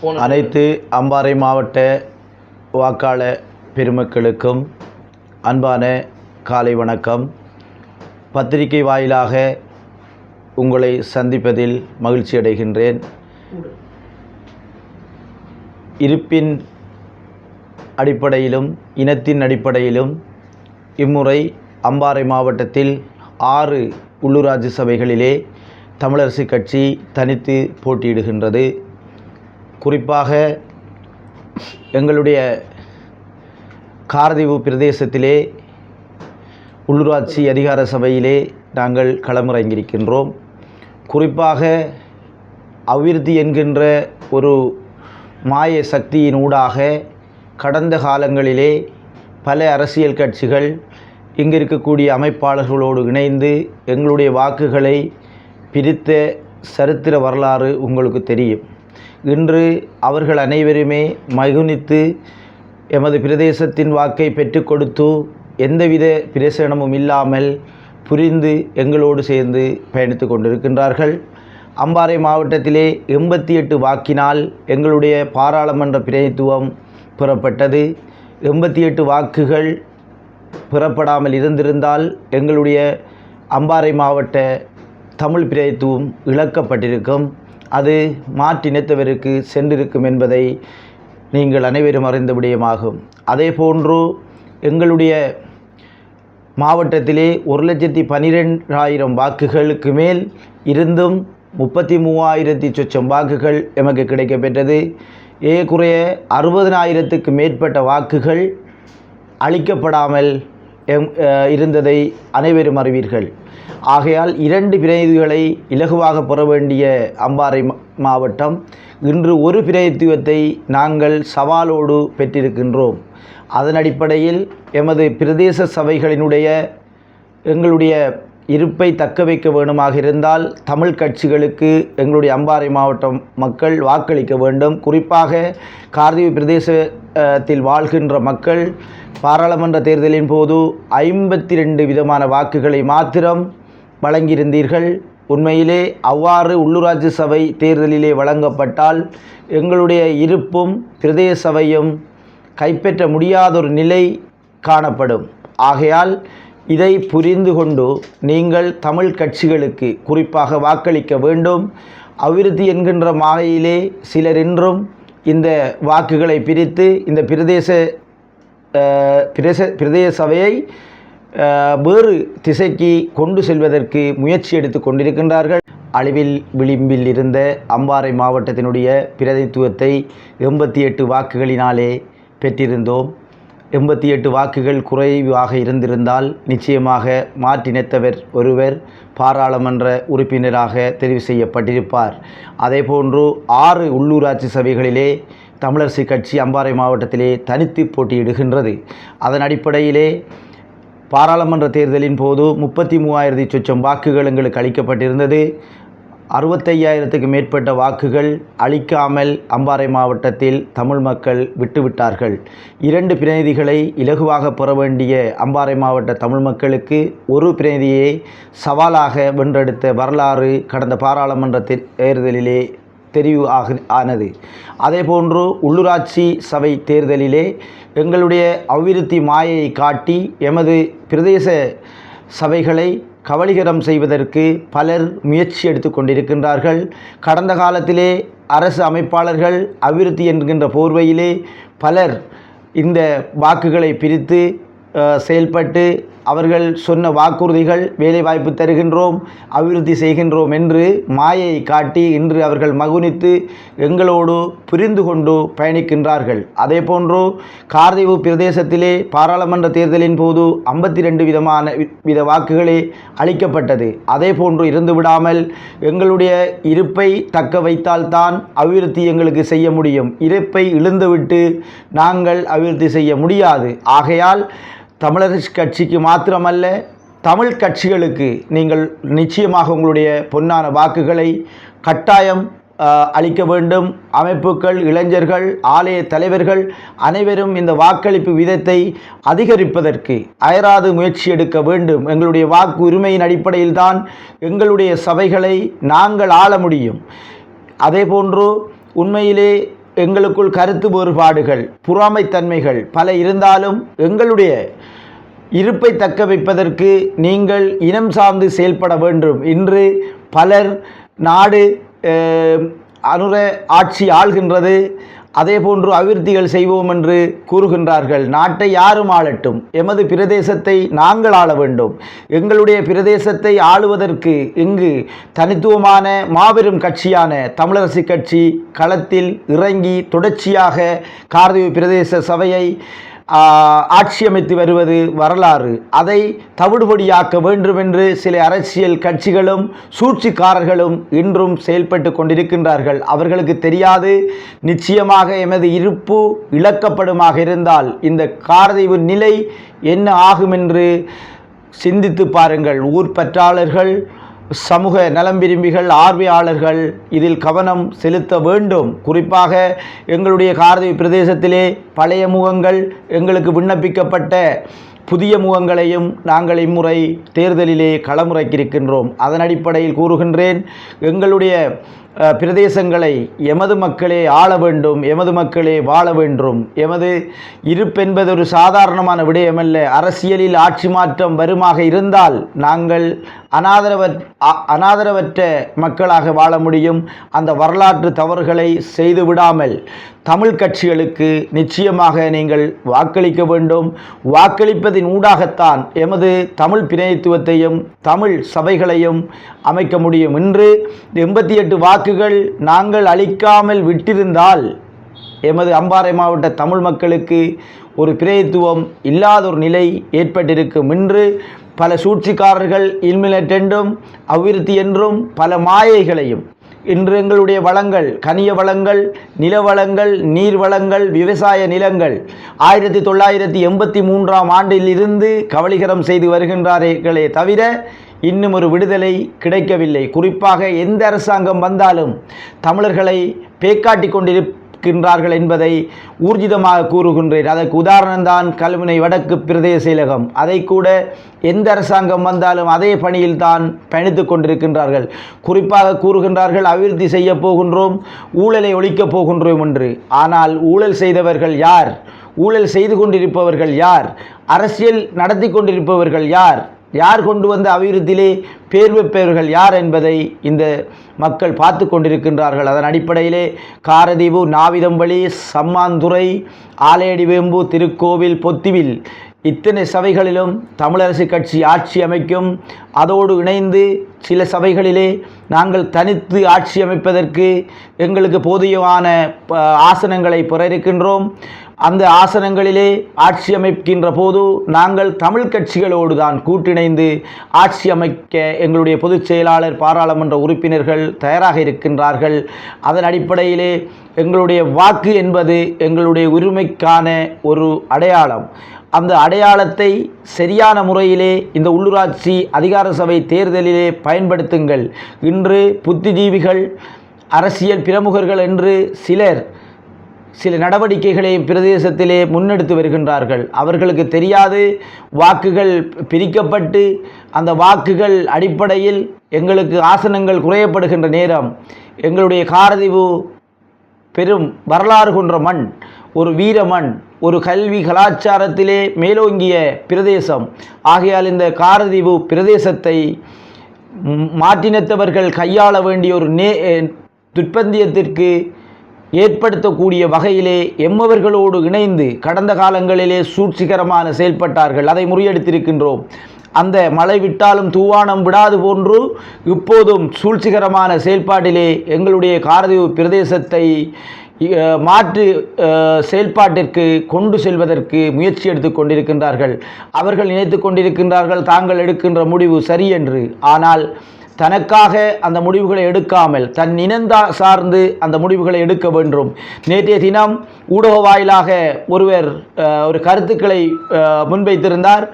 அனைத்து அம்பாறை மாவட்ட வாக்காளர் பெருமக்களுக்கும் அன்பான காலை வணக்கம். பத்திரிகை வாயிலாக உங்களை சந்திப்பதில் மகிழ்ச்சி அடைகின்றேன். இருப்பின் அடிப்படையிலும் இனத்தின் அடிப்படையிலும் இம்முறை அம்பாறை மாவட்டத்தில் ஆறு உள்ளூராட்சி சபைகளிலே தமிழரசு கட்சி தனித்து போட்டியிடுகின்றது. குறிப்பாக எங்களுடைய காரதீவு பிரதேசத்திலே உள்ளூராட்சி அதிகார சபையிலே நாங்கள் களமிறங்கியிருக்கின்றோம். குறிப்பாக அபிவிருத்தி என்கின்ற ஒரு மாய சக்தியின் ஊடாக கடந்த காலங்களிலே பல அரசியல் கட்சிகள் இங்கு இருக்கக்கூடிய அமைப்பாளர்களோடு இணைந்து எங்களுடைய வாக்குகளை பிரித்த சரித்திர வரலாறு உங்களுக்கு தெரியும். இன்று அவர்கள் அனைவருமே மகுனித்து எமது பிரதேசத்தின் வாக்கை பெற்று கொடுத்து எந்தவித பிரசனமும் இல்லாமல் புரிந்து எங்களோடு சேர்ந்து பயணித்து கொண்டிருக்கின்றார்கள். அம்பாறை மாவட்டத்திலே எண்பத்தி எட்டு வாக்கினால் எங்களுடைய பாராளுமன்ற பிரதித்துவம் பெறப்பட்டது. எண்பத்தி எட்டு வாக்குகள் பெறப்படாமல் இருந்திருந்தால் எங்களுடைய அம்பாறை மாவட்ட தமிழ் பிரதித்துவம் இழக்கப்பட்டிருக்கும். அது மாற்றினத்தவருக்கு சென்றிருக்கும் என்பதை நீங்கள் அனைவரும் அறிந்த விடயமாகும். அதே போன்று எங்களுடைய மாவட்டத்திலே ஒரு லட்சத்தி பன்னிரெண்டாயிரம் வாக்குகளுக்கு மேல் இருந்தும் முப்பத்தி மூவாயிரத்தி சொச்சம் வாக்குகள் எமக்கு கிடைக்கப்பெற்றது. ஏகுறைய அறுபதனாயிரத்துக்கு மேற்பட்ட வாக்குகள் அளிக்கப்படாமல் இருந்ததை அனைவரும் அறிவீர்கள். ஆகையால் இரண்டு பிரதிநிதிகளை இலகுவாக பெற வேண்டிய அம்பாறை மாவட்டம் இன்று ஒரு பிரதித்துவத்தை நாங்கள் சவாலோடு பெற்றிருக்கின்றோம். அதன் அடிப்படையில் எமது பிரதேச சபைகளினுடைய எங்களுடைய இருப்பை தக்க வைக்க வேண்டுமாக இருந்தால் தமிழ் கட்சிகளுக்கு எங்களுடைய அம்பாறை மாவட்டம் மக்கள் வாக்களிக்க வேண்டும். குறிப்பாக கார்தீவு பிரதேசத்தில் வாழ்கின்ற மக்கள் பாராளுமன்ற தேர்தலின் போது ஐம்பத்தி ரெண்டு விதமான வாக்குகளை மாத்திரம் வழங்கியிருந்தீர்கள். உண்மையிலே அவ்வாறு உள்ளூராட்சி சபை தேர்தலிலே வழங்கப்பட்டால் எங்களுடைய இருப்பும் பிரதேச சபையும் கைப்பற்ற முடியாதொரு நிலை காணப்படும். ஆகையால் இதை புரிந்து கொண்டு நீங்கள் தமிழ் கட்சிகளுக்கு குறிப்பாக வாக்களிக்க வேண்டும். அபிவிருத்தி என்கின்ற மாலையிலே சிலர் இன்றும் இந்த வாக்குகளை பிரித்து இந்த பிரதேச பிரதேச பிரதேச சபையை வேறு திசைக்கு கொண்டு செல்வதற்கு முயற்சி எடுத்து கொண்டிருக்கின்றார்கள். அழிவில் விளிம்பில் இருந்த அம்பாறை மாவட்டத்தினுடைய பிரதித்துவத்தை எண்பத்தி எட்டு வாக்குகளினாலே பெற்றிருந்தோம். எண்பத்தி எட்டு வாக்குகள் குறைவாக இருந்திருந்தால் நிச்சயமாக மாற்றினத்தவர் ஒருவர் பாராளுமன்ற உறுப்பினராக தெரிவு செய்யப்பட்டிருப்பார். அதேபோன்று ஆறு உள்ளூராட்சி சபைகளிலே தமிழரசு கட்சி அம்பாறை மாவட்டத்திலே தனித்து போட்டியிடுகின்றது. அதன் அடிப்படையிலே பாராளுமன்ற தேர்தலின் போது முப்பத்தி மூவாயிரத்தி சொச்சம் வாக்குகள் எங்களுக்கு அளிக்கப்பட்டிருந்தது. அறுபத்தையாயிரத்துக்கு மேற்பட்ட வாக்குகள் அளிக்காமல் அம்பாறை மாவட்டத்தில் தமிழ் மக்கள் விட்டுவிட்டார்கள். இரண்டு பிரதிநிதிகளை இலகுவாக பெற வேண்டிய அம்பாறை மாவட்ட தமிழ் மக்களுக்கு ஒரு பிரதிநிதியை சவாலாக வென்றெடுத்த வரலாறு கடந்த பாராளுமன்ற தே- தேர்தலிலே தெரிவு ஆக ஆனது. அதேபோன்று உள்ளூராட்சி சபை தேர்தலிலே எங்களுடைய அபிவிருத்தி மாயை காட்டி எமது பிரதேச சபைகளை கவலிகரம் செய்வதற்கு பலர் முயற்சி எடுத்து கொண்டிருக்கின்றார்கள். கடந்த காலத்திலே அரசு அமைப்பாளர்கள் அபிவிருத்தி என்கின்ற போர்வையிலே பலர் இந்த வாக்குகளை பிரித்து செயல்பட்டு அவர்கள் சொன்ன வாக்குறுதிகள் வேலைவாய்ப்பு தருகின்றோம் அபிவிருத்தி செய்கின்றோம் என்று மாயை காட்டி இன்று அவர்கள் மகுனித்து எங்களோடு புரிந்து கொண்டு பயணிக்கின்றார்கள். அதே போன்று கார்தீவு பிரதேசத்திலே பாராளுமன்ற தேர்தலின் போது ஐம்பத்தி ரெண்டு விதமான வி- வித வாக்குகளே அளிக்கப்பட்டது. அதே போன்று இருந்து விடாமல் எங்களுடைய இருப்பை தக்க வைத்தால்தான் அபிவிருத்தி எங்களுக்கு செய்ய முடியும். இருப்பை இழுந்துவிட்டு நாங்கள் அபிவிருத்தி செய்ய முடியாது. ஆகையால் தமிழரசு கட்சிக்கு மாத்திரமல்ல தமிழ் கட்சிகளுக்கு நீங்கள் நிச்சயமாக உங்களுடைய பொன்னான வாக்குகளை கட்டாயம் அளிக்க வேண்டும். அமைப்புகள் இளைஞர்கள் ஆலய தலைவர்கள் அனைவரும் இந்த வாக்களிப்பு விதத்தை அதிகரிப்பதற்கு அயராது முயற்சி எடுக்க வேண்டும். எங்களுடைய வாக்கு உரிமையின் அடிப்படையில் தான் எங்களுடைய சபைகளை நாங்கள் ஆள முடியும். அதே போன்று உண்மையிலே எங்களுக்குள் கருத்து வேறுபாடுகள் புறாமைத்தன்மைகள் பல இருந்தாலும் எங்களுடைய இருப்பை தக்க வைப்பதற்கு நீங்கள் இனம் சார்ந்து செயல்பட வேண்டும். இன்று பலர் நாடு அனுர ஆட்சி ஆள்கின்றது. அதே போன்று அபிவிருத்திகள் செய்வோம் என்று கூறுகின்றார்கள். நாட்டை யாரும் ஆளட்டும். எமது பிரதேசத்தை நாங்கள் ஆள வேண்டும். எங்களுடைய பிரதேசத்தை ஆளுவதற்கு இங்கு தனித்துவமான மாபெரும் கட்சியான தமிழரசு கட்சி களத்தில் இறங்கி தொடர்ச்சியாக காரதீவு பிரதேச சபையை ஆட்சியமைத்து வருவது வரலாறு. அதை தவிடுபடியாக்க வேண்டும் என்று சில அரசியல் கட்சிகளும் சூழ்ச்சிக்காரர்களும் இன்றும் செயல்பட்டு கொண்டிருக்கின்றார்கள். அவர்களுக்கு தெரியாது நிச்சயமாக எமது இருப்பு இழக்கப்படுமாக இருந்தால் இந்த காரதீவு நிலை என்ன ஆகும் என்று சிந்தித்து பாருங்கள். ஊர் பற்றாளர்கள் சமூக நலம் விரும்பிகள் ஆர்வையாளர்கள் இதில் கவனம் செலுத்த வேண்டும். குறிப்பாக எங்களுடைய காரதீவு பிரதேசத்திலே பழைய முகங்கள் எங்களுக்கு விண்ணப்பிக்கப்பட்ட புதிய முகங்களையும் நாங்கள் இம்முறை தேர்தலிலே களமுறைக்கிருக்கின்றோம் அதன் அடிப்படையில் கூறுகின்றேன் எங்களுடைய பிரதேசங்களை எமது மக்களே ஆள வேண்டும் எமது மக்களே வாழ வேண்டும். எமது இருப்பென்பது ஒரு சாதாரணமான விடயமல்ல. அரசியலில் ஆட்சி மாற்றம் வருமாக இருந்தால் நாங்கள் அனாதரவற் அ- அனாதரவற்ற மக்களாக வாழ முடியும். அந்த வரலாற்று தவறுகளை செய்து விடாமல் தமிழ் கட்சிகளுக்கு நிச்சயமாக நீங்கள் வாக்களிக்க வேண்டும். வாக்களிப்பதின் ஊடாகத்தான் எமது தமிழ் பிணையத்துவத்தையும் தமிழ் சபைகளையும் அமைக்க முடியும். இன்று எண்பத்தி எட்டு வாக்குகள் நாங்கள் அளிக்காமல் விட்டிருந்தால் எமது அம்பாறை மாவட்ட தமிழ் மக்களுக்கு ஒரு பிரதித்துவம் இல்லாத ஒரு நிலை ஏற்பட்டிருக்கும். இன்று பல சூழ்ச்சிக்காரர்கள் இல்மிலட் என்றும் என்றும் பல மாயைகளையும் இன்று எங்களுடைய வளங்கள் கனிய வளங்கள் நில வளங்கள் நீர் வளங்கள் விவசாய நிலங்கள் ஆயிரத்தி தொள்ளாயிரத்தி எண்பத்தி மூன்றாம் ஆண்டில் இருந்து கவலிகரம் செய்து வருகின்றார்களே தவிர இன்னும் ஒரு விடுதலை கிடைக்கவில்லை. குறிப்பாக எந்த அரசாங்கம் வந்தாலும் தமிழர்களை பேக்காட்டி கொண்டிருக்கின்றார்கள் என்பதை ஊர்ஜிதமாக கூறுகின்றேன். அதற்கு உதாரணம்தான் கல்வினை வடக்கு பிரதேச செயலகம். அதை கூட எந்த அரசாங்கம் வந்தாலும் அதே பணியில் தான் பயணித்து கொண்டிருக்கின்றார்கள். குறிப்பாக கூறுகின்றார்கள் அபிவிருத்தி செய்ய போகின்றோம் ஊழலை ஒழிக்கப் போகின்றோம் என்று. ஆனால் ஊழல் செய்தவர்கள் யார்? ஊழல் செய்து கொண்டிருப்பவர்கள் யார்? அரசியல் நடத்தி கொண்டிருப்பவர்கள் யார்? யார் கொண்டு வந்த அபிவிருத்தியிலே பேர் பெற்றவர்கள் யார் என்பதை இந்த மக்கள் பார்த்து கொண்டிருக்கின்றார்கள். அதன் அடிப்படையிலே காரதீவு நாவிதம்பள்ளி சம்மாந்துறை ஆலையடிவேம்பு திருக்கோவில் பொத்திவில் இத்தனை சபைகளிலும் தமிழரசு கட்சி ஆட்சி அமைக்கும். அதோடு இணைந்து சில சபைகளிலே நாங்கள் தனித்து ஆட்சி அமைப்பதற்கு எங்களுக்கு போதியமான ப- ஆசனங்களை பெற இருக்கின்றோம். அந்த ஆசனங்களிலே ஆட்சி அமைக்கின்ற போது நாங்கள் தமிழ் கட்சிகளோடு தான் கூட்டிணைந்து ஆட்சி அமைக்க எங்களுடைய பொதுச் செயலாளர் பாராளுமன்ற உறுப்பினர்கள் தயாராக இருக்கின்றார்கள். அதன் அடிப்படையிலே எங்களுடைய வாக்கு என்பது எங்களுடைய உரிமைக்கான ஒரு அடையாளம். அந்த அடையாளத்தை சரியான முறையிலே இந்த உள்ளூராட்சி அதிகார சபை தேர்தலிலே பயன்படுத்துங்கள். இன்று புத்திஜீவிகள் அரசியல் பிரமுகர்கள் என்று சிலர் சில நடவடிக்கைகளை பிரதேசத்திலே முன்னெடுத்து வருகின்றார்கள். அவர்களுக்கு தெரியாது வாக்குகள் பிரிக்கப்பட்டு அந்த வாக்குகள் அடிப்படையில் எங்களுக்கு ஆசனங்கள் குறையப்படுகின்ற நேரம். எங்களுடைய காரதீவு பெரும் வரலாறு கொன்ற மண் ஒரு வீர மண் ஒரு கல்வி கலாச்சாரத்திலே மேலோங்கிய பிரதேசம். ஆகையால் இந்த காரதீவு பிரதேசத்தை மாற்றினத்தவர்கள் கையாள வேண்டிய ஒரு நே துர்ப்பந்தியத்திற்கு ஏற்படுத்தக்கூடிய வகையிலே எம்மவர்களோடு இணைந்து கடந்த காலங்களிலே சூழ்ச்சிகரமான செயல்பட்டார்கள். அதை முறியடித்திருக்கின்றோம். அந்த மழை விட்டாலும் தூவானம் விடாது போன்று இப்போதும் சூழ்ச்சிகரமான செயல்பாட்டிலே எங்களுடைய காரதீவு பிரதேசத்தை மாற்று செயல்பாட்டிற்கு கொண்டு செல்வதற்கு முயற்சி எடுத்து கொண்டிருக்கின்றார்கள். அவர்கள் நினைத்து கொண்டிருக்கின்றார்கள் தாங்கள் எடுக்கின்ற முடிவு சரி என்று. ஆனால் தனக்காக அந்த முடிவுகளை எடுக்காமல் தன் இனந்தா சார்ந்து அந்த முடிவுகளை எடுக்க வேண்டும். நேற்றைய தினம் ஊடக வாயிலாக ஒருவர் ஒரு கருத்துக்களை முன்வைத்திருந்தார்.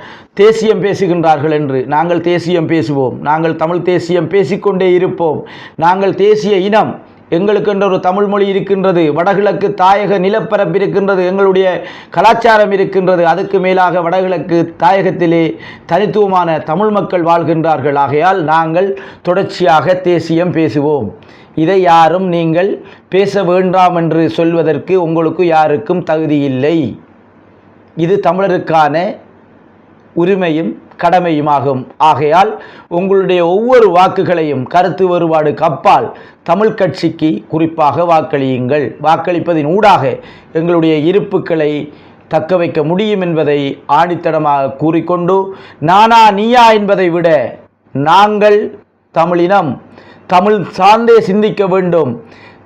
தேசியம் பேசுகின்றார்கள் என்று. நாங்கள் தேசியம் பேசுவோம். நாங்கள் தமிழ் தேசியம் பேசிக்கொண்டே இருப்போம். நாங்கள் தேசிய இனம். எங்களுக்கென்ற ஒரு தமிழ் மொழி இருக்கின்றது வடகிழக்கு தாயக நிலப்பரப்பு இருக்கின்றது எங்களுடைய கலாச்சாரம் இருக்கின்றது அதுக்கு மேலாக வடகிழக்கு தாயகத்திலே தனித்துவமான தமிழ் மக்கள் வாழ்கின்றார்கள். ஆகையால் நாங்கள் தொடர்ச்சியாக தேசியம் பேசுவோம். இதை யாரும் நீங்கள் பேச வேண்டாம் என்று சொல்வதற்கு உங்களுக்கு யாருக்கும் தகுதியில்லை இது தமிழருக்கான உரிமையும் கடமையுமாகும். ஆகையால் உங்களுடைய ஒவ்வொரு வாக்குகளையும் கருத்து வேறுபாடு கப்பால் தமிழ் கட்சிக்கு குறிப்பாக வாக்களியுங்கள். வாக்களிப்பதின் ஊடாக எங்களுடைய இருப்புக்களை தக்க வைக்க முடியும் என்பதை ஆணித்தனமாக கூறிக்கொண்டு நானா நீயா என்பதை விட நாங்கள் தமிழினம் தமிழ் சார்ந்தே சிந்திக்க வேண்டும்.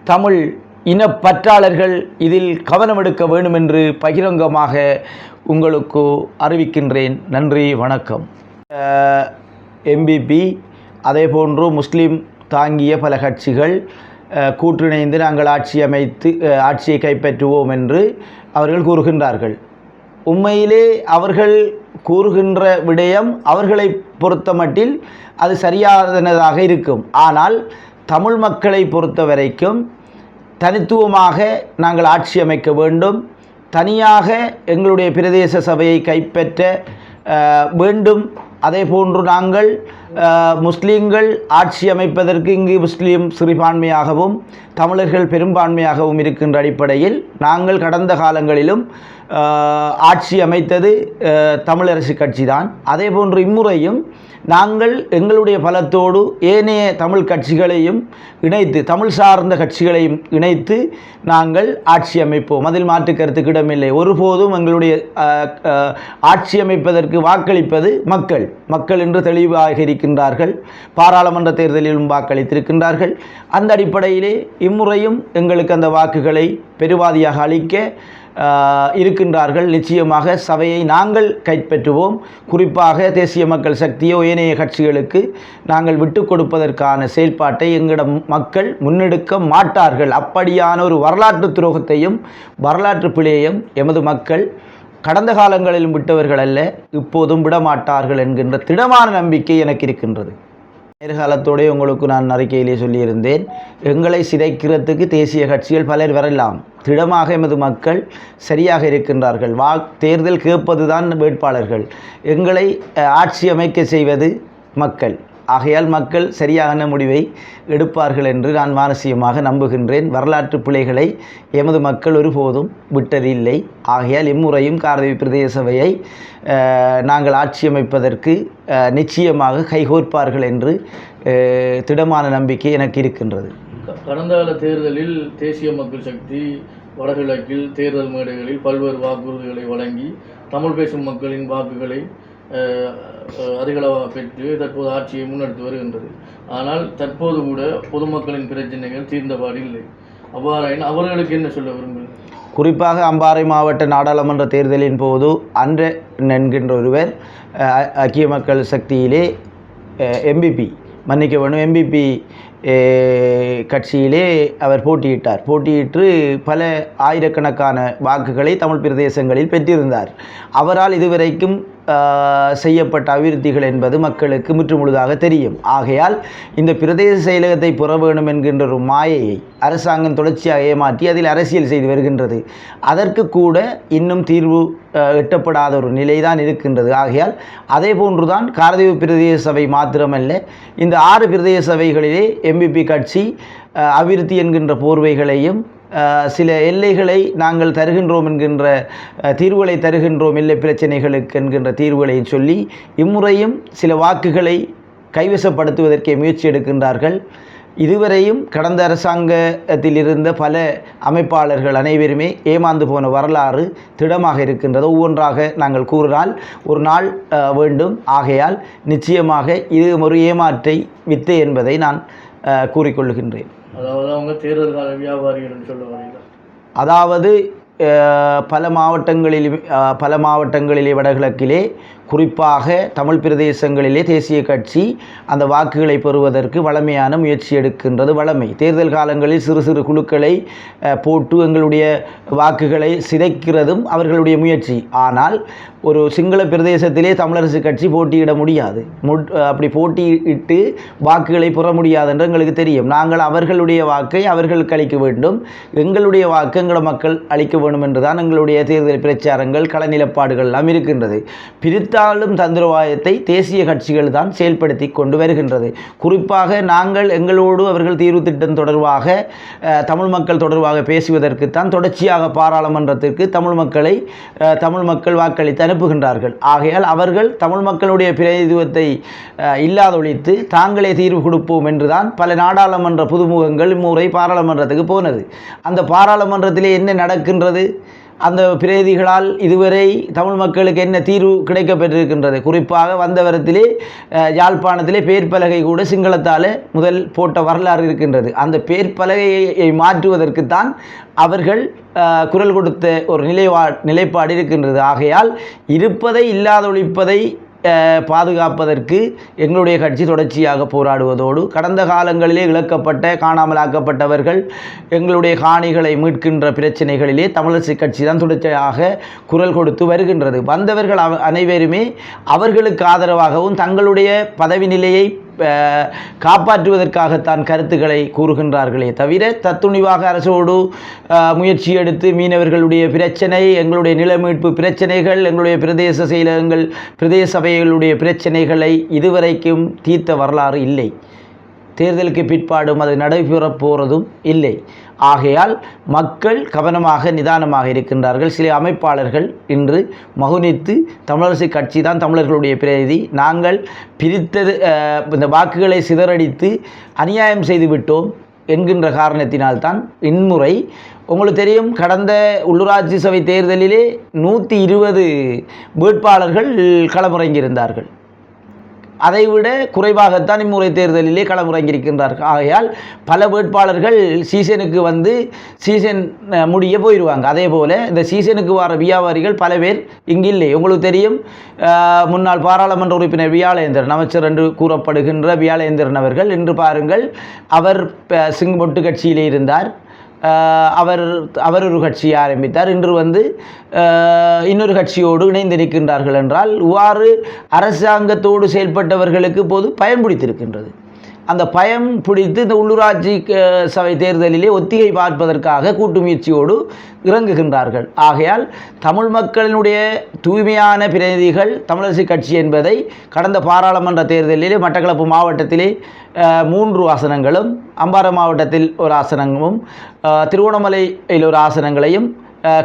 தமிழ் இனப்பற்றாளர்கள் இதில் கவனம் எடுக்க வேண்டும் என்று பகிரங்கமாக உங்களுக்கு அறிவிக்கின்றேன். நன்றி வணக்கம். எம்பிபி அதே போன்று முஸ்லீம் தாங்கிய பல கட்சிகள் கூற்றிணைந்து நாங்கள் ஆட்சி அமைத்து ஆட்சியை கைப்பற்றுவோம் என்று அவர்கள் கூறுகின்றார்கள். உண்மையிலே அவர்கள் கூறுகின்ற விடயம் அவர்களை பொறுத்தமட்டில் அது சரியானதாக இருக்கும். ஆனால் தமிழ் மக்களை பொறுத்த வரைக்கும் தனித்துவமாக நாங்கள் ஆட்சி அமைக்க வேண்டும். தனியாக எங்களுடைய பிரதேச சபையை கைப்பற்ற வேண்டும். அதே போன்று நாங்கள் முஸ்லீம்கள் ஆட்சி அமைப்பதற்கு இங்கு முஸ்லீம் சிறுபான்மையாகவும் தமிழர்கள் பெரும்பான்மையாகவும் இருக்கின்ற அடிப்படையில் நாங்கள் கடந்த காலங்களிலும் ஆட்சி அமைத்தது தமிழரசு கட்சி தான் அதே போன்று இம்முறையும் நாங்கள் எங்களுடைய பலத்தோடு ஏனைய தமிழ் கட்சிகளையும் இணைத்து தமிழ் சார்ந்த கட்சிகளையும் இணைத்து நாங்கள் ஆட்சி அமைப்போம். அதில் மாற்று கருத்துக்கு இடமில்லை. ஒருபோதும் எங்களுடைய ஆட்சி அமைப்பதற்கு வாக்களிப்பது மக்கள் மக்கள் என்று தெளிவாக இருக்கின்றார்கள். பாராளுமன்ற தேர்தலிலும் வாக்களித்திருக்கின்றார்கள். அந்த அடிப்படையிலே இம்முறையும் எங்களுக்கு அந்த வாக்குகளை பெருவாதியாக அளிக்க இருக்கின்றார்கள். நிச்சயமாக சபையை நாங்கள் கைப்பற்றுவோம். குறிப்பாக தேசிய மக்கள் சக்தியோ ஏனைய கட்சிகளுக்கு நாங்கள் விட்டு கொடுப்பதற்கான செயல்பாட்டை எங்களிடம் மக்கள் முன்னெடுக்க மாட்டார்கள். அப்படியான ஒரு வரலாற்று துரோகத்தையும் வரலாற்று பிழையையும் எமது மக்கள் கடந்த காலங்களிலும் விட்டவர்கள் அல்ல இப்போதும் விடமாட்டார்கள் என்கின்ற திடமான நம்பிக்கை எனக்கு இருக்கின்றது. நேர்காலத்தோடே உங்களுக்கு நான் அறிக்கையிலே சொல்லியிருந்தேன். எங்களை சிதைக்கிறதுக்கு தேசிய கட்சிகள் பலர் வரலாம். திடமாக எமது மக்கள் சரியாக இருக்கின்றார்கள். வா தேர்தல் கேட்பதுதான் வேட்பாளர்கள். எங்களை ஆட்சி அமைக்க செய்வது மக்கள். ஆகையால் மக்கள் சரியான முடிவை எடுப்பார்கள் என்று நான் மானசீகமாக நம்புகின்றேன். வரலாற்று பிழைகளை எமது மக்கள் ஒருபோதும் விட்டதில்லை. ஆகையால் இம்முறையும் காரதவி பிரதேச சபையை நாங்கள் ஆட்சியமைப்பதற்கு நிச்சயமாக கைகோர்ப்பார்கள் என்று திடமான நம்பிக்கை எனக்கு இருக்கின்றது. கடந்த கால தேர்தலில் தேசிய மக்கள் சக்தி வடகிழக்கில் தேர்தல் மேடைகளில் பல்வேறு வாக்குறுதிகளை வழங்கி தமிழ் பேசும் மக்களின் வாக்குகளை அதிகளவாக பெற்று தற்போது ஆட்சியை முன்னெடுத்து வருகின்றது. ஆனால் தற்போது கூட பொதுமக்களின் பிரச்சனைகள் தீர்ந்தபாடு இல்லை. அவ்வாறாயின் அவர்களுக்கு என்ன சொல்ல விரும்புகிறேன் குறிப்பாக அம்பாறை மாவட்ட நாடாளுமன்ற தேர்தலின் போது அன்ற என்கின்ற ஒருவர் ஐக்கிய மக்கள் சக்தியிலே எம்பிபி மன்னிக்க வேணும் எம்பிபி கட்சியிலே அவர் போட்டியிட்டார். போட்டியிட்டு பல ஆயிரக்கணக்கான வாக்குகளை தமிழ் பிரதேசங்களில் பெற்றிருந்தார். அவரால் இதுவரைக்கும் செய்யப்பட்ட அபிவிருத்திகள் என்பது மக்களுக்கு முற்றுமுழுதாக தெரியும். ஆகையால் இந்த பிரதேச செயலகத்தை புற வேணும் என்கின்ற ஒரு மாயையை அரசாங்கம் தொடர்ச்சியாக ஏமாற்றி அதில் அரசியல் செய்து வருகின்றது. அதற்கு கூட இன்னும் தீர்வு எட்டப்படாத ஒரு நிலைதான் இருக்கின்றது. ஆகையால் அதே போன்றுதான் காரதேவ பிரதேச சபை மாத்திரமல்ல இந்த ஆறு பிரதேச சபைகளிலே எம்பிபி கட்சி அபிவிருத்தி என்கின்ற போர்வைகளையும் சில எல்லைகளை நாங்கள் தருகின்றோம் என்கின்ற தீர்வுகளை தருகின்றோம் இல்லை பிரச்சனைகளுக்கு என்கின்ற தீர்வுகளையும் சொல்லி இம்முறையும் சில வாக்குகளை கைவசப்படுத்துவதற்கே முயற்சி எடுக்கின்றார்கள். இதுவரையும் கடந்த அரசாங்கத்தில் இருந்த பல அமைப்பாளர்கள் அனைவருமே ஏமாந்து போன வரலாறு திடமாக இருக்கின்றது. ஒவ்வொன்றாக நாங்கள் கூறினால் ஒரு நாள் வேண்டும். ஆகையால் நிச்சயமாக இது ஒரு ஏமாற்றை வித்தை என்பதை நான் கூறிக்கொள்கின்றேன். அதாவது அவங்க தேர்தல் கால வியாபாரிகள் சொல்லுவாங்க சொல்ல அதாவது பல மாவட்டங்களில் பல மாவட்டங்களிலே வடகிழக்கிலே குறிப்பாக தமிழ் பிரதேசங்களிலே தேசிய கட்சி அந்த வாக்குகளை பெறுவதற்கு வளமையான முயற்சி எடுக்கின்றது வளமை. தேர்தல் காலங்களில் சிறு சிறு குழுக்களை போட்டு எங்களுடைய வாக்குகளை சிதைக்கிறதும் அவர்களுடைய முயற்சி. ஆனால் ஒரு சிங்கள பிரதேசத்திலே தமிழரசு கட்சி போட்டியிட முடியாது. முட் அப்படி போட்டியிட்டு வாக்குகளை பெற முடியாது என்று எங்களுக்கு தெரியும். நாங்கள் அவர்களுடைய வாக்கை அவர்களுக்கு அளிக்க வேண்டும். எங்களுடைய வாக்கு எங்களோட மக்கள் அளிக்க வேண்டும் என்றுதான் எங்களுடைய தேர்தல் பிரச்சாரங்கள் கள நிலப்பாடுகள் எல்லாம் இருக்கின்றது. பிரித்த ஆளும் தந்திரவாயத்தை தேசிய கட்சிகள் தான் செயல்படுத்தி கொண்டு வருகின்றது. குறிப்பாக நாங்கள் எங்களோடு அவர்கள் தீர்வு திட்டம் தொடர்பாக தமிழ் மக்கள் தொடர்பாக பேசுவதற்குத்தான் தொடர்ச்சியாக பாராளுமன்றத்திற்கு தமிழ் மக்களை தமிழ் மக்கள் வாக்களித்து அனுப்புகின்றார்கள். ஆகையால் அவர்கள் தமிழ் மக்களுடைய பிரதிநிதித்துவத்தை இல்லாதொழித்து தாங்களே தீர்வு கொடுப்போம் என்றுதான் பல நாடாளுமன்ற புதுமுகங்கள் இம்முறை பாராளுமன்றத்துக்கு போனது. அந்த பாராளுமன்றத்திலே என்ன நடக்கின்றது? அந்த பிரதிகளால் இதுவரை தமிழ் மக்களுக்கு என்ன தீர்வு கிடைக்கப்பெற்றிருக்கின்றது? குறிப்பாக வந்தவரத்திலே அஹ், யாழ்ப்பாணத்திலே பேர்பலகை கூட சிங்களத்தால் முதல் போட்ட வரலாறு இருக்கின்றது. அந்த பேர் பலகையை மாற்றுவதற்குத்தான் அவர்கள் குரல் கொடுத்த ஒரு நிலைவா நிலைப்பாடு இருக்கின்றது. ஆகையால் இருப்பதை இல்லாதொழிப்பதை பாதுகாப்பதற்கு எங்களுடைய கட்சி தொடர்ச்சியாக போராடுவதோடு கடந்த காலங்களிலே இழக்கப்பட்ட காணாமலாக்கப்பட்டவர்கள் எங்களுடைய காணிகளை மீட்கின்ற பிரச்சனைகளிலே தமிழரசு கட்சி தான் தொடர்ச்சியாக குரல் கொடுத்து வருகின்றது. வந்தவர்கள் அனைவருமே அவர்களுக்கு ஆதரவாகவும் தங்களுடைய பதவி நிலையை காப்பாற்றுவதற்காகத்தான் கருத்துக்களை கூறுகின்றார்களே தவிர தத்துணிவாக அரசோடு முயற்சி எடுத்து மீனவர்களுடைய பிரச்சனை எங்களுடைய நில மீட்பு பிரச்சனைகள் எங்களுடைய பிரதேச செயலகங்கள் பிரதேச சபைகளுடைய பிரச்சனைகளை இதுவரைக்கும் தீர்த்த வரலாறு இல்லை. தேர்தலுக்கு பிற்பாடும் அது நடைபெறப் போகிறதும் இல்லை. ஆகையால் மக்கள் கவனமாக நிதானமாக இருக்கின்றார்கள். சில அமைப்பாளர்கள் இன்று மகுனித்து தமிழரசு கட்சி தான் தமிழர்களுடைய பிரதிநிதி. நாங்கள் பிரித்தது இந்த வாக்குகளை சிதறடித்து அநியாயம் செய்து விட்டோம் என்கின்ற காரணத்தினால்தான் இன்முறை உங்களுக்கு தெரியும் கடந்த உள்ளூராட்சி சபை தேர்தலிலே நூற்றி இருபது வேட்பாளர்கள் களமிறங்கியிருந்தார்கள். அதைவிட குறைவாகத்தான் இம்முறை தேர்தலிலே களமிறங்கியிருக்கின்றார்கள். ஆகையால் பல வேட்பாளர்கள் சீசனுக்கு வந்து சீசன் முடிய போயிடுவாங்க அதே போல் இந்த சீசனுக்கு வர வியாபாரிகள் பல பேர் இங்கு இல்லை உங்களுக்கு தெரியும் முன்னாள் பாராளுமன்ற உறுப்பினர் வியாழேந்திரன் அமைச்சர் என்று கூறப்படுகின்ற வியாழேந்திரன் அவர்கள் இன்று பாருங்கள் அவர் சிங் மொட்டு கட்சியிலே இருந்தார். அவர் அவர் ஒரு கட்சியை ஆரம்பித்தார். இன்று வந்து இன்னொரு கட்சியோடு இணைந்து நிற்கின்றார்கள் என்றால் இவ்வாறு அரசாங்கத்தோடு செயல்பட்டவர்களுக்கு போது பயன்படுத்தியிருக்கின்றது அந்த பயம் பிடித்து இந்த உள்ளூராட்சி சபை தேர்தலிலே ஒத்திகை பார்ப்பதற்காக கூட்டு முயற்சியோடு இறங்குகின்றார்கள். ஆகையால் தமிழ் மக்களினுடைய தூய்மையான பிரதிநிதிகள் தமிழரசு கட்சி என்பதை கடந்த பாராளுமன்ற தேர்தலிலே மட்டக்களப்பு மாவட்டத்திலே மூன்று ஆசனங்களும் அம்பாறை மாவட்டத்தில் ஒரு ஆசனமும் திருவோணமலையில் ஒரு ஆசனங்களையும்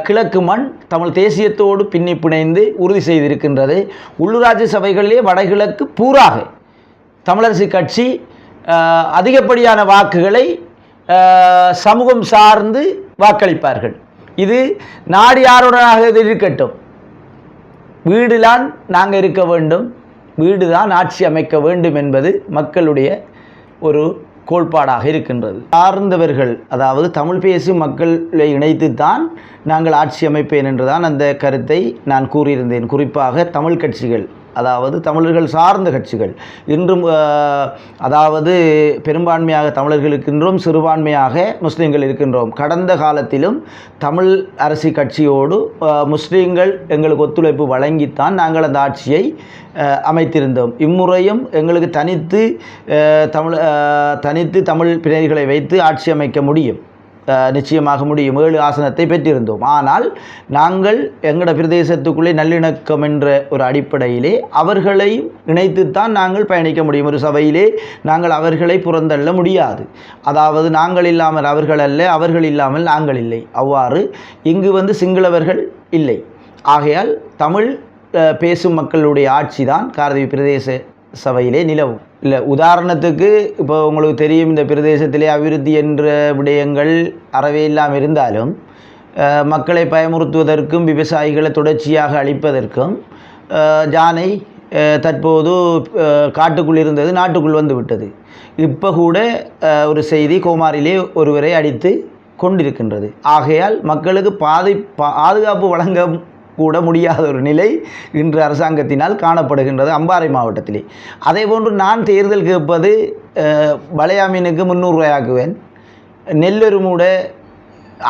கிழக்கு மண் தமிழ் தேசியத்தோடு பின்னி பிணைந்து உறுதி செய்திருக்கின்றது. உள்ளூராட்சி சபைகளிலே வடகிழக்கு பூராக தமிழரசு கட்சி அதிகப்படியான வாக்குகளை சமூகம் சார்ந்து வாக்களிப்பார்கள். இது நாடு யாருடனாக இருக்கட்டும். வீடுதான் நாங்கள் இருக்க வேண்டும். வீடு தான் ஆட்சி அமைக்க வேண்டும் என்பது மக்களுடைய ஒரு கோட்பாடாக இருக்கின்றது. சார்ந்தவர்கள் அதாவது தமிழ் பேசும் மக்களை இணைத்து தான் நாங்கள் ஆட்சி அமைப்பேன் என்றுதான் அந்த கருத்தை நான் கூறியிருந்தேன். குறிப்பாக தமிழ் கட்சிகள். அதாவது தமிழர்கள் சார்ந்த கட்சிகள். இன்றும் அதாவது பெரும்பான்மையாக தமிழர்கள் இருக்கின்றோம் சிறுபான்மையாக முஸ்லீம்கள் இருக்கின்றோம். கடந்த காலத்திலும் தமிழ் அரசு கட்சியோடு முஸ்லீம்கள் எங்களுக்கு ஒத்துழைப்பு வழங்கித்தான் நாங்கள் அந்த ஆட்சியை அமைத்திருந்தோம். இம்முறையும் எங்களுக்கு தனித்து தமிழ் தனித்து தமிழ் பிரிவுகளை வைத்து ஆட்சி அமைக்க முடியும். நிச்சயமாக முடியும். ஏழு ஆசனத்தை பெற்றிருந்தோம். ஆனால் நாங்கள் எங்களோட பிரதேசத்துக்குள்ளே நல்லிணக்கம் என்ற ஒரு அடிப்படையிலே அவர்களை இணைத்துத்தான் நாங்கள் பயணிக்க முடியும். ஒரு சபையிலே நாங்கள் அவர்களை புறந்தள்ள முடியாது. அதாவது நாங்கள் இல்லாமல் அவர்கள் அல்ல அவர்கள் இல்லாமல் நாங்கள் இல்லை. அவ்வாறு இங்கு வந்து சிங்களவர்கள் இல்லை. ஆகையால் தமிழ் பேசும் மக்களுடைய ஆட்சி தான் காரதவி பிரதேச சபையிலே நிலவும். இல்லை உதாரணத்துக்கு இப்போ உங்களுக்கு தெரியும் இந்த பிரதேசத்திலே அபிவிருத்தி என்ற விடயங்கள் அறவே இல்லாமல் இருந்தாலும் மக்களை பயமுறுத்துவதற்கும் விவசாயிகளை தொடர்ச்சியாக அழிப்பதற்கும் ஜானை தற்போது காட்டுக்குள் இருந்தது நாட்டுக்குள் வந்து விட்டது. இப்போ கூட ஒரு செய்தி கோமாரிலே ஒருவரை அடித்து கொண்டிருக்கின்றது. ஆகையால் மக்களுக்கு பாதி பாதுகாப்பு வழங்க கூட முடியாத ஒரு நிலை இன்று அரசாங்கத்தினால் காணப்படுகின்றது அம்பாறை மாவட்டத்திலே. அதே போன்று நான் தேர்தல் கேட்பது வளையாமீனுக்கு முந்நூறுரூவாயாக்குவேன் நெல்லொரு மூட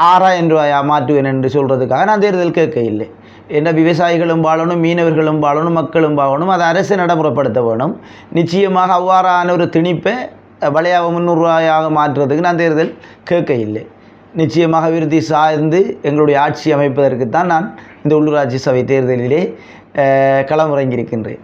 ஆறாயிரம் ரூபாயா மாற்றுவேன் என்று சொல்கிறதுக்காக நான் தேர்தல் கேட்க இல்லை என்ன விவசாயிகளும் வாழணும் மீனவர்களும் வாழணும் மக்களும் வாழணும் அதை அரசு நடைமுறைப்படுத்த வேணும். நிச்சயமாக அவ்வாறான ஒரு திணிப்பை அஹ், வளையாவை முந்நூறுரூவாயாக மாற்றுறதுக்கு நான் தேர்தல் கேட்க இல்லை நிச்சயமாக விருத்தி சார்ந்து எங்களுடைய ஆட்சி அமைப்பதற்கு தான் நான் இந்த உள்ளூராட்சி சபை தேர்தலிலே களமிறங்கியிருக்கின்றேன்